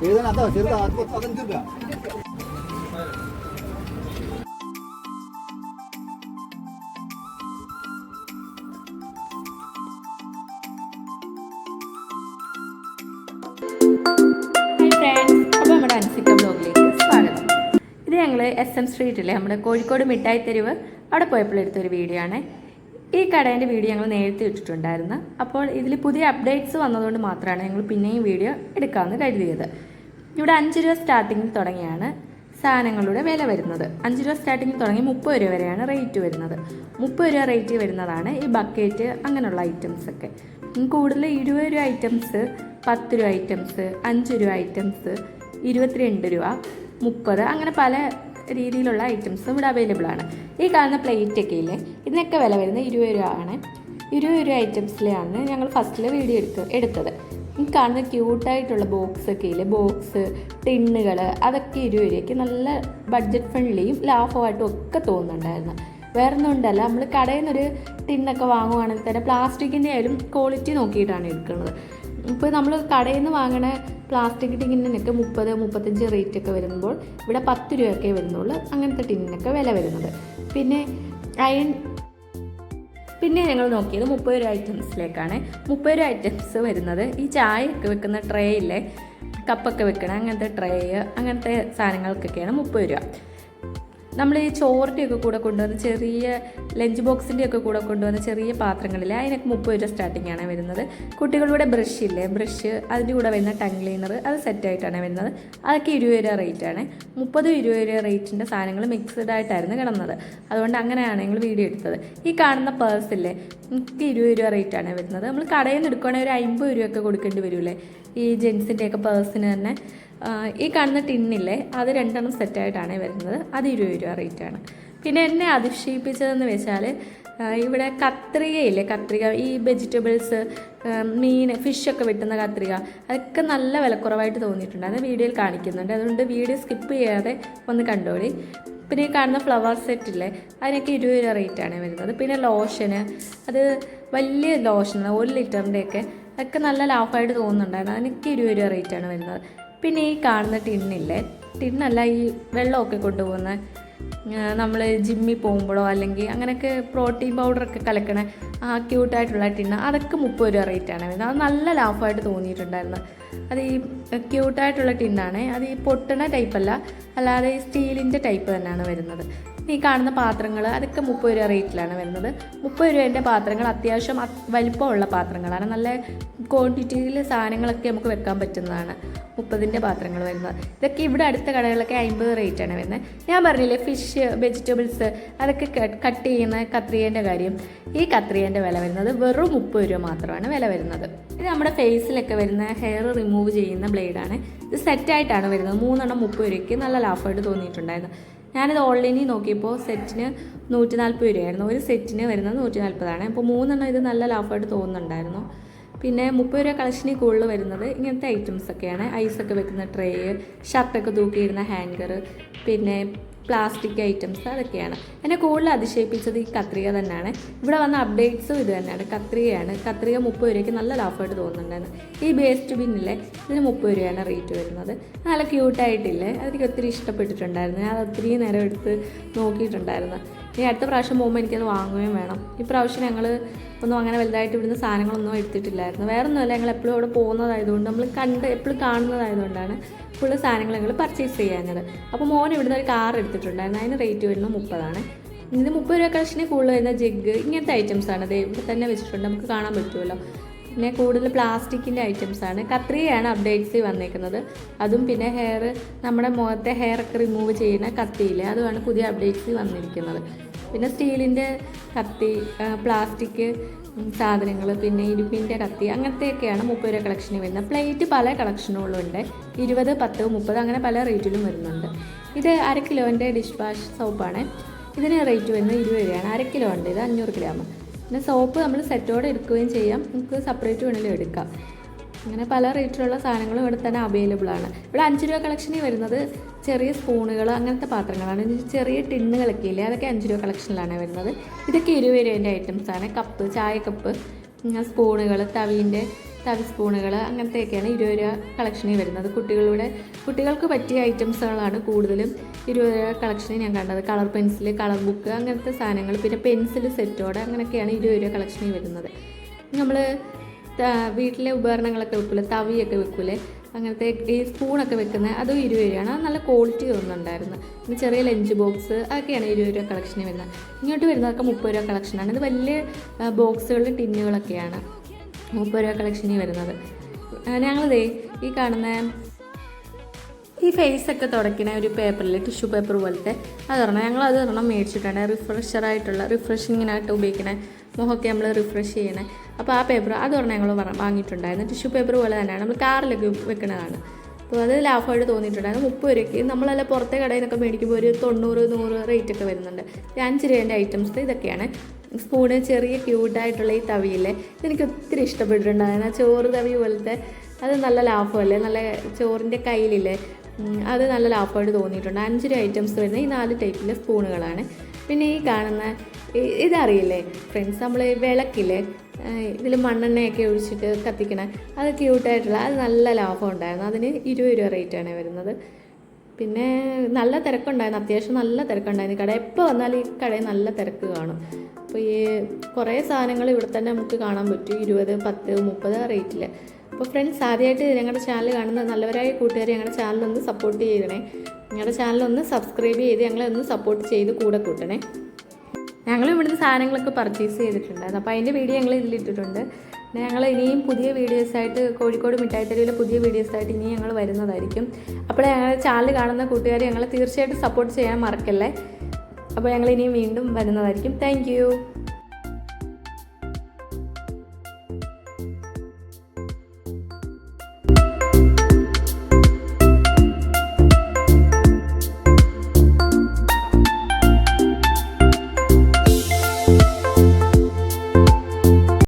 ചെറുതാ അപ്പോൾ നമ്മുടെ ബ്ലോഗിലേക്ക് സ്വാഗതം ഇത് ഞങ്ങൾ എസ് എം സ്ട്രീറ്റിലെ നമ്മുടെ കോഴിക്കോട് മിഠായി തെരുവ് അവിടെ പോയപ്പോഴെടുത്തൊരു വീഡിയോ ആണ്. ഈ കടേന്റെ വീഡിയോ ഞങ്ങൾ നേരത്തെ ഇട്ടിട്ടുണ്ടായിരുന്നു. അപ്പോൾ ഇതിൽ പുതിയ അപ്ഡേറ്റ്സ് വന്നതുകൊണ്ട് മാത്രമാണ് ഞങ്ങൾ പിന്നെയും വീഡിയോ എടുക്കാമെന്ന് കരുതിയത്. ഇവിടെ അഞ്ച് രൂപ സ്റ്റാർട്ടിങ്ങിൽ തുടങ്ങിയാണ് സാധനങ്ങളുടെ വില വരുന്നത്. അഞ്ച് രൂപ സ്റ്റാർട്ടിങ്ങിൽ തുടങ്ങി മുപ്പത് രൂപ വരെയാണ് റേറ്റ് വരുന്നത്. മുപ്പത് രൂപ റേറ്റ് വരുന്നതാണ് ഈ ബക്കറ്റ് അങ്ങനെയുള്ള ഐറ്റംസ് ഒക്കെ. ഉം, കൂടുതൽ ഇരുപത് രൂപ ഐറ്റംസ് പത്ത് രൂപ ഐറ്റംസ് അഞ്ച് രൂപ ഐറ്റംസ് ഇരുപത്തിരണ്ട് രൂപ മുപ്പത് അങ്ങനെ പല രീതിയിലുള്ള ഐറ്റംസും ഇവിടെ അവൈലബിൾ ആണ്. ഈ കാണുന്ന പ്ലേറ്റ് ഒക്കെ ഇല്ലേ? ഇതിനൊക്കെ വില വരുന്നത് ഇരുപത് രൂപ ആണ് ഇരുപത് രൂപ ഐറ്റംസിലാണ് ഞങ്ങൾ ഫസ്റ്റിൽ വീഡിയോ എടുത്ത് എടുത്തത്. ഈ കാണുന്ന ക്യൂട്ടായിട്ടുള്ള ബോക്സ് ഒക്കെ ഇല്ലേ? ബോക്സ് ടിണ്ണുകൾ അതൊക്കെ ഇരുപത് രൂപയ്ക്ക് നല്ല ബഡ്ജറ്റ് ഫ്രണ്ട്ലിയും ലാഭമായിട്ടും ഒക്കെ തോന്നുന്നുണ്ടായിരുന്നു. വേറെ ഒന്നും ഉണ്ടല്ല. നമ്മൾ കടയിൽ നിന്നൊരു ടിന്നൊക്കെ വാങ്ങുവാണെങ്കിൽ തന്നെ പ്ലാസ്റ്റിക്കിന്റെ ആയാലും ക്വാളിറ്റി നോക്കിയിട്ടാണ് എടുക്കുന്നത്. ഇപ്പോൾ നമ്മൾ കടയിൽ നിന്ന് വാങ്ങണ പ്ലാസ്റ്റിക് ടിന്നിനൊക്കെ മുപ്പത് മുപ്പത്തഞ്ച് റേറ്റ് ഒക്കെ വരുമ്പോൾ ഇവിടെ പത്ത് രൂപയൊക്കെ വരുന്നുള്ളൂ. അങ്ങനത്തെ ടിന്നിനൊക്കെ വില വരുന്നത്. പിന്നെ അയൺ പിന്നെ ഞങ്ങൾ നോക്കിയത് മുപ്പത് രൂപ ഐറ്റംസിലേക്കാണ്. മുപ്പത് രൂപ ഐറ്റംസ് വരുന്നത്. ഈ ചായയൊക്കെ വെക്കുന്ന ട്രേ ഇല്ലേ? കപ്പൊക്കെ വെക്കണ അങ്ങനത്തെ ട്രേ അങ്ങനത്തെ സാധനങ്ങൾക്കൊക്കെയാണ് മുപ്പത് രൂപ. നമ്മൾ ഈ ചോറിന്റെയൊക്കെ കൂടെ കൊണ്ടുവന്ന് ചെറിയ ലഞ്ച് ബോക്സിന്റെയൊക്കെ കൂടെ കൊണ്ടുവന്ന ചെറിയ പാത്രങ്ങളിൽ അതിനൊക്കെ മുപ്പത് രൂപ സ്റ്റാർട്ടിംഗ് ആണ് വരുന്നത്. കുട്ടികളുടെ ബ്രഷ് ഇല്ലേ? ബ്രഷ് അതിന്റെ കൂടെ വരുന്ന ടങ് ക്ലീനർ അത് സെറ്റായിട്ടാണ് വരുന്നത്. അതൊക്കെ ഇരുപത് രൂപ റേറ്റ് ആണ്. മുപ്പത് ഇരുപത് രൂപ റേറ്റിന്റെ സാധനങ്ങൾ മിക്സഡ് ആയിട്ടായിരുന്നു കിടന്നത്. അതുകൊണ്ട് അങ്ങനെയാണ് ഞങ്ങൾ വീഡിയോ എടുത്തത്. ഈ കാണുന്ന പേഴ്സ് ഇല്ലേ? എനിക്ക് ഇരുപത് രൂപ റേറ്റ് ആണ് വരുന്നത്. നമ്മൾ കടയിൽ നിന്ന് എടുക്കുകയാണെങ്കിൽ ഒരു അമ്പത് രൂപയൊക്കെ കൊടുക്കേണ്ടി വരുമല്ലേ ഈ ജെൻസിന്റെയൊക്കെ പേഴ്സിന് തന്നെ. ഈ കാണുന്ന ടിന്നില്ലേ അത് രണ്ടെണ്ണം സെറ്റായിട്ടാണ് വരുന്നത്. അത് ഇരുപത് രൂപ റേറ്റാണ് പിന്നെ എന്നെ അതിക്ഷേപിച്ചതെന്ന് വെച്ചാൽ ഇവിടെ കത്രികയില്ലേ കത്രിക ഈ വെജിറ്റബിൾസ് മീൻ ഫിഷൊക്കെ വെട്ടുന്ന കത്രിക അതൊക്കെ നല്ല വിലക്കുറവായിട്ട് തോന്നിയിട്ടുണ്ട്. അത് വീഡിയോയിൽ കാണിക്കുന്നുണ്ട്. അതുകൊണ്ട് വീഡിയോ സ്കിപ്പ് ചെയ്യാതെ ഒന്ന് കണ്ടോളി. പിന്നെ ഈ കാണുന്ന ഫ്ലവർ സെറ്റ് ഇല്ലേ അതിനൊക്കെ ഇരുപത് രൂപ റേറ്റാണ് വരുന്നത്. പിന്നെ ലോഷന് അത് വലിയ ലോഷൻ ഒരു ലിറ്ററിന്റെയൊക്കെ അതൊക്കെ നല്ല ലാഭമായിട്ട് തോന്നുന്നുണ്ടായിരുന്നു. അതിനൊക്കെ ഇരുപത് രൂപ റേറ്റാണ് വരുന്നത്. പിന്നെ ഈ കാണുന്ന ടിന്നില്ലേ? ടിന്നല്ല ഈ വെള്ളമൊക്കെ കൊണ്ടുപോകുന്ന നമ്മൾ ജിമ്മിൽ പോകുമ്പോഴോ അല്ലെങ്കിൽ അങ്ങനെയൊക്കെ പ്രോട്ടീൻ പൗഡറൊക്കെ കലക്കണ ആ ക്യൂട്ടായിട്ടുള്ള ടിന്ന് അതൊക്കെ മുപ്പത് രൂപ റേറ്റാണ് വരുന്നത്. അത് നല്ല ലാഭമായിട്ട് തോന്നിയിട്ടുണ്ടായിരുന്നു. അത് ഈ ക്യൂട്ടായിട്ടുള്ള ടിന്നാണ്. അത് ഈ പൊട്ടണ ടൈപ്പല്ല അല്ലാതെ സ്റ്റീലിന്റെ ടൈപ്പ് തന്നെയാണ് വരുന്നത്. ഈ കാണുന്ന പാത്രങ്ങൾ അതൊക്കെ മുപ്പത് രൂപ റേറ്റിലാണ് വരുന്നത്. മുപ്പത് രൂപേന്റെ പാത്രങ്ങൾ അത്യാവശ്യം അത് വലിപ്പമുള്ള പാത്രങ്ങളാണ്. നല്ല ക്വാണ്ടിറ്റിയിൽ സാധനങ്ങളൊക്കെ നമുക്ക് വെക്കാൻ പറ്റുന്നതാണ് മുപ്പതിന്റെ പാത്രങ്ങൾ വരുന്നത്. ഇതൊക്കെ ഇവിടെ അടുത്ത കടകളിലൊക്കെ അമ്പത് റേറ്റാണ് വരുന്നത്. ഞാൻ പറഞ്ഞില്ലേ ഫിഷ് വെജിറ്റബിൾസ് അതൊക്കെ കട്ട് ചെയ്യുന്ന കത്രിയേന്റെ കാര്യം. ഈ കത്രിയേന്റെ വില വരുന്നത് വെറും മുപ്പത് രൂപ മാത്രമാണ് വില വരുന്നത്. ഇത് നമ്മുടെ ഫേസിലൊക്കെ വരുന്ന ഹെയർ റിമൂവ് ചെയ്യുന്ന ബ്ലേഡാണ് ഇത് സെറ്റായിട്ടാണ് വരുന്നത്. മൂന്നെണ്ണം മുപ്പത് രൂപയ്ക്ക് നല്ല ലാഫായിട്ട് തോന്നിയിട്ടുണ്ടായിരുന്നു. ഞാനിത് ഓൺലൈനിൽ നോക്കിയപ്പോൾ സെറ്റിന് നൂറ്റി നാൽപ്പത് രൂപയായിരുന്നു. ഒരു സെറ്റിന് വരുന്നത് നൂറ്റി നാൽപ്പതാണ് അപ്പോൾ മൂന്നെണ്ണം ഇത് നല്ല ലാഭമായിട്ട് തോന്നുന്നുണ്ടായിരുന്നു. പിന്നെ മുപ്പത് രൂപ കളക്ഷനിൽ കൂടുതൽ വരുന്നത് ഇങ്ങനത്തെ ഐറ്റംസ് ഒക്കെയാണ്. ഐസൊക്കെ വെക്കുന്ന ട്രേ ഷർട്ടൊക്കെ തൂക്കിയിടുന്ന ഹാങ്കർ പിന്നെ പ്ലാസ്റ്റിക് ഐറ്റംസ് അതൊക്കെയാണ്. എന്നെ കൂടുതൽ അതിശയിപ്പിച്ചത് ഈ കത്രിക തന്നെയാണ്. ഇവിടെ വന്ന അപ്ഡേറ്റ്സും ഇത് തന്നെയാണ്. കത്രികയാണ്. കത്രിക മുപ്പത് രൂപയ്ക്ക് നല്ല ലാഭമായിട്ട് തോന്നുന്നുണ്ടായിരുന്നു. ഈ വേസ്റ്റ് ബിന്നിലെ ഇതിന് മുപ്പത് രൂപയാണ് റേറ്റ് വരുന്നത്. നല്ല ക്യൂട്ടായിട്ടില്ലേ അതെനിക്ക് ഒത്തിരി ഇഷ്ടപ്പെട്ടിട്ടുണ്ടായിരുന്നു. ഞാൻ ഒത്തിരി നേരം എടുത്ത് നോക്കിയിട്ടുണ്ടായിരുന്നു. ഇനി അടുത്ത പ്രാവശ്യം പോകുമ്പോൾ എനിക്കത് വാങ്ങുകയും വേണം. ഈ പ്രാവശ്യം ഞങ്ങൾ ഒന്നും അങ്ങനെ വലുതായിട്ട് ഇവിടുന്ന് സാധനങ്ങളൊന്നും എടുത്തിട്ടില്ലായിരുന്നു. വേറെ ഒന്നുമല്ല ഞങ്ങൾ എപ്പോഴും അവിടെ പോകുന്നതായതുകൊണ്ട് നമ്മൾ കണ്ട് എപ്പോഴും കാണുന്നതായതുകൊണ്ടാണ് ഫുള്ള് സാധനങ്ങൾ ഞങ്ങൾ പർച്ചേസ് ചെയ്യാഞ്ഞത്. അപ്പോൾ മോൻ ഇവിടുന്ന് ഒരു കാർ എടുത്തിട്ടുണ്ടായിരുന്നു. അതിന് റേറ്റ് വരുന്നത് മുപ്പതാണ്. ഇത് മുപ്പത് രൂപ കളക്ഷന് കൂടുതൽ വരുന്ന ജഗ് ഇങ്ങനത്തെ ഐറ്റംസ് ആണ്. ഇത് ഇവിടെ തന്നെ വെച്ചിട്ടുണ്ട്. നമുക്ക് കാണാൻ പറ്റുമല്ലോ. പിന്നെ കൂടുതൽ പ്ലാസ്റ്റിക്കിന്റെ ഐറ്റംസാണ്. കത്രിയാണ് അപ്ഡേറ്റ്സിൽ അപ്ഡേറ്റ്സ് വന്നേക്കുന്നത്. അതും പിന്നെ ഹെയർ നമ്മുടെ മുഖത്തെ ഹെയർ ഒക്കെ റിമൂവ് ചെയ്യുന്ന കത്തിയില്ലേ അതുമാണ് പുതിയ അപ്ഡേറ്റ്സ് വന്നിരിക്കുന്നത്. പിന്നെ സ്റ്റീലിന്റെ കത്തി പ്ലാസ്റ്റിക് സാധനങ്ങൾ പിന്നെ ഇരുമ്പിന്റെ കത്തി അങ്ങനത്തെയൊക്കെയാണ് മുപ്പത് രൂപ കളക്ഷനിൽ വരുന്നത്. പ്ലേറ്റ് പല കളക്ഷനുകളും ഉണ്ട്. ഇരുപത് പത്ത് മുപ്പത് അങ്ങനെ പല റേറ്റിലും വരുന്നുണ്ട്. ഇത് അര കിലോന്റെ ഡിഷ് വാഷ് സോപ്പാണ് ഇതിന് റേറ്റ് വരുന്നത് ഇരുപത് രൂപയാണ്. അര കിലോ ഉണ്ട്. ഇത് അഞ്ഞൂറ് ഗ്രാം പിന്നെ സോപ്പ് നമ്മൾ സെറ്റോടെ എടുക്കുകയും ചെയ്യാം. നമുക്ക് സെപ്പറേറ്റ് വേണമെങ്കിലും എടുക്കാം. അങ്ങനെ പല റേറ്റിലുള്ള സാധനങ്ങളും ഇവിടെ തന്നെ അവൈലബിൾ ആണ്. ഇവിടെ അഞ്ച് രൂപ കളക്ഷനിൽ വരുന്നത് ചെറിയ സ്പൂണുകൾ അങ്ങനത്തെ പാത്രങ്ങളാണ്. ചെറിയ ടിന്നുകളൊക്കെ ഇല്ലേ അതൊക്കെ അഞ്ച് രൂപ കളക്ഷനിലാണ് വരുന്നത്. ഇതൊക്കെ ഇരുപത് രൂപേന്റെ ഐറ്റംസ് ആണ്. കപ്പ് ചായ കപ്പ് സ്പൂണുകൾ തവീന്റെ തവി സ്പൂണുകൾ അങ്ങനത്തെയൊക്കെയാണ് ഇരുപത് രൂപ കളക്ഷനിൽ വരുന്നത്. കുട്ടികളുടെ കുട്ടികൾക്ക് പറ്റിയ ഐറ്റംസുകളാണ് കൂടുതലും ഇരുപത് രൂപ കളക്ഷനിൽ ഞാൻ കണ്ടത്. കളർ പെൻസിൽ കളർ ബുക്ക് അങ്ങനത്തെ സാധനങ്ങൾ. പിന്നെ പെൻസിൽ സെറ്റോടെ അങ്ങനെയൊക്കെയാണ് ഇരുപത് രൂപ കളക്ഷനിൽ വരുന്നത്. നമ്മൾ വീട്ടിലെ ഉപകരണങ്ങളൊക്കെ വെക്കൂലേ? തവിയൊക്കെ വെക്കൂലേ? അങ്ങനത്തെ ഈ സ്പൂണൊക്കെ വെക്കുന്നത് അതും ഇരുപത് രൂപയാണ്. അത് നല്ല ക്വാളിറ്റി തോന്നുന്നുണ്ടായിരുന്നു പിന്നെ ചെറിയ ലഞ്ച് ബോക്സ് അതൊക്കെയാണ് ഇരുപത് രൂപ കളക്ഷനിൽ വരുന്നത്. ഇങ്ങോട്ട് വരുന്നതൊക്കെ മുപ്പത് രൂപ കളക്ഷനാണ് ഇത് വലിയ ബോക്സുകളിൽ ടിന്നുകളൊക്കെയാണ് മുപ്പത് രൂപ കളക്ഷനിൽ വരുന്നത് ഞങ്ങളിതേ ഈ കാണുന്ന ഈ ഫേസ് ഒക്കെ തുടക്കണ ഒരു പേപ്പറിൽ ടിഷ്യൂ പേപ്പർ പോലത്തെ അത് പറഞ്ഞാൽ ഞങ്ങൾ അത് ഒരെണ്ണം മേടിച്ചിട്ടുണ്ട് റിഫ്രഷറായിട്ടുള്ള റിഫ്രഷിങ്ങിനായിട്ട് ഉപയോഗിക്കണ മുഖമൊക്കെ നമ്മൾ റിഫ്രഷ് ചെയ്യണേ. അപ്പോൾ ആ പേപ്പർ അത് ഒരെണ്ണം ഞങ്ങൾ വാങ്ങിയിട്ടുണ്ടായിരുന്നു. ടിഷ്യൂ പേപ്പർ പോലെ തന്നെയാണ് നമ്മൾ കാറിലൊക്കെ വെക്കുന്നതാണ് അപ്പോൾ അത് ലാഭമായിട്ട് തോന്നിയിട്ടുണ്ടായിരുന്നു. മുപ്പത് രൂപയ്ക്ക് നമ്മളല്ല പുറത്തെ കടയിൽ നിന്നൊക്കെ മേടിക്കുമ്പോൾ ഒരു തൊണ്ണൂറ് നൂറ് റേറ്റ് ഒക്കെ വരുന്നുണ്ട്. അഞ്ച് രൂപേന്റെ ഐറ്റംസ് ഇതൊക്കെയാണ്. സ്പൂണ് ചെറിയ ക്യൂട്ടായിട്ടുള്ള ഈ തവിയില്ലേ? എനിക്ക് ഒത്തിരി ഇഷ്ടപ്പെട്ടിട്ടുണ്ടായിരുന്നു ആ ചോറ് തവി പോലത്തെ അത് നല്ല ലാഭമല്ലേ നല്ല ചോറിന്റെ കയ്യിലില്ലേ? അത് നല്ല ലാഭമായിട്ട് തോന്നിയിട്ടുണ്ട്. അഞ്ച് ഐറ്റംസ് വരുന്ന ഈ നാല് ടൈപ്പിലെ സ്പൂണുകളാണ്. പിന്നെ ഈ കാണുന്ന ഇതറിയില്ലേ? ഫ്രണ്ട്സ് നമ്മൾ വിളക്കില്ലേ? ഇതിൽ മണ്ണെണ്ണയൊക്കെ ഒഴിച്ചിട്ട് കത്തിക്കണേ. അത് ക്യൂട്ടായിട്ടുള്ള അത് നല്ല ലാഭം ഉണ്ടായിരുന്നു അതിന് ഇരുപത് രൂപ റേറ്റാണ് വരുന്നത്. പിന്നെ നല്ല തിരക്കുണ്ടായിരുന്നു അത്യാവശ്യം നല്ല തിരക്കുണ്ടായിരുന്നു. കട എപ്പോൾ വന്നാലും ഈ കടയിൽ നല്ല തിരക്ക് കാണും. അപ്പോൾ ഈ കുറേ സാധനങ്ങൾ ഇവിടെ തന്നെ നമുക്ക് കാണാൻ പറ്റും. ഇരുപത് പത്ത് മുപ്പത് റേറ്റിൽ. അപ്പോൾ ഫ്രണ്ട്സ് ആദ്യമായിട്ട് ഞങ്ങളുടെ ചാനൽ കാണുന്ന നല്ലവരായ കൂട്ടുകാർ ഞങ്ങളുടെ ചാനലൊന്ന് സപ്പോർട്ട് ചെയ്യണേ ഞങ്ങളുടെ ചാനലൊന്ന് സബ്സ്ക്രൈബ് ചെയ്ത് ഞങ്ങളെ ഒന്ന് സപ്പോർട്ട് ചെയ്ത് കൂടെ കൂട്ടണേ. ഞങ്ങൾ ഇവിടുന്ന് സാധനങ്ങളൊക്കെ പർച്ചേസ് ചെയ്തിട്ടുണ്ടായിരുന്നു. അപ്പോൾ അതിന്റെ വീഡിയോ ഞങ്ങൾ ഇതിലിട്ടിട്ടുണ്ട്. ഞങ്ങൾ ഇനിയും പുതിയ വീഡിയോസായിട്ട് കോഴിക്കോട് മിഠായി തെരുവിലെ പുതിയ വീഡിയോസായിട്ട് ഇനിയും ഞങ്ങൾ വരുന്നതായിരിക്കും. അപ്പോൾ ഞങ്ങളുടെ ചാനൽ കാണുന്ന കൂട്ടുകാർ ഞങ്ങളെ തീർച്ചയായിട്ടും സപ്പോർട്ട് ചെയ്യാൻ മറക്കല്ലേ? അപ്പോൾ ഞങ്ങൾ ഇനിയും വീണ്ടും വരുന്നതായിരിക്കും. താങ്ക്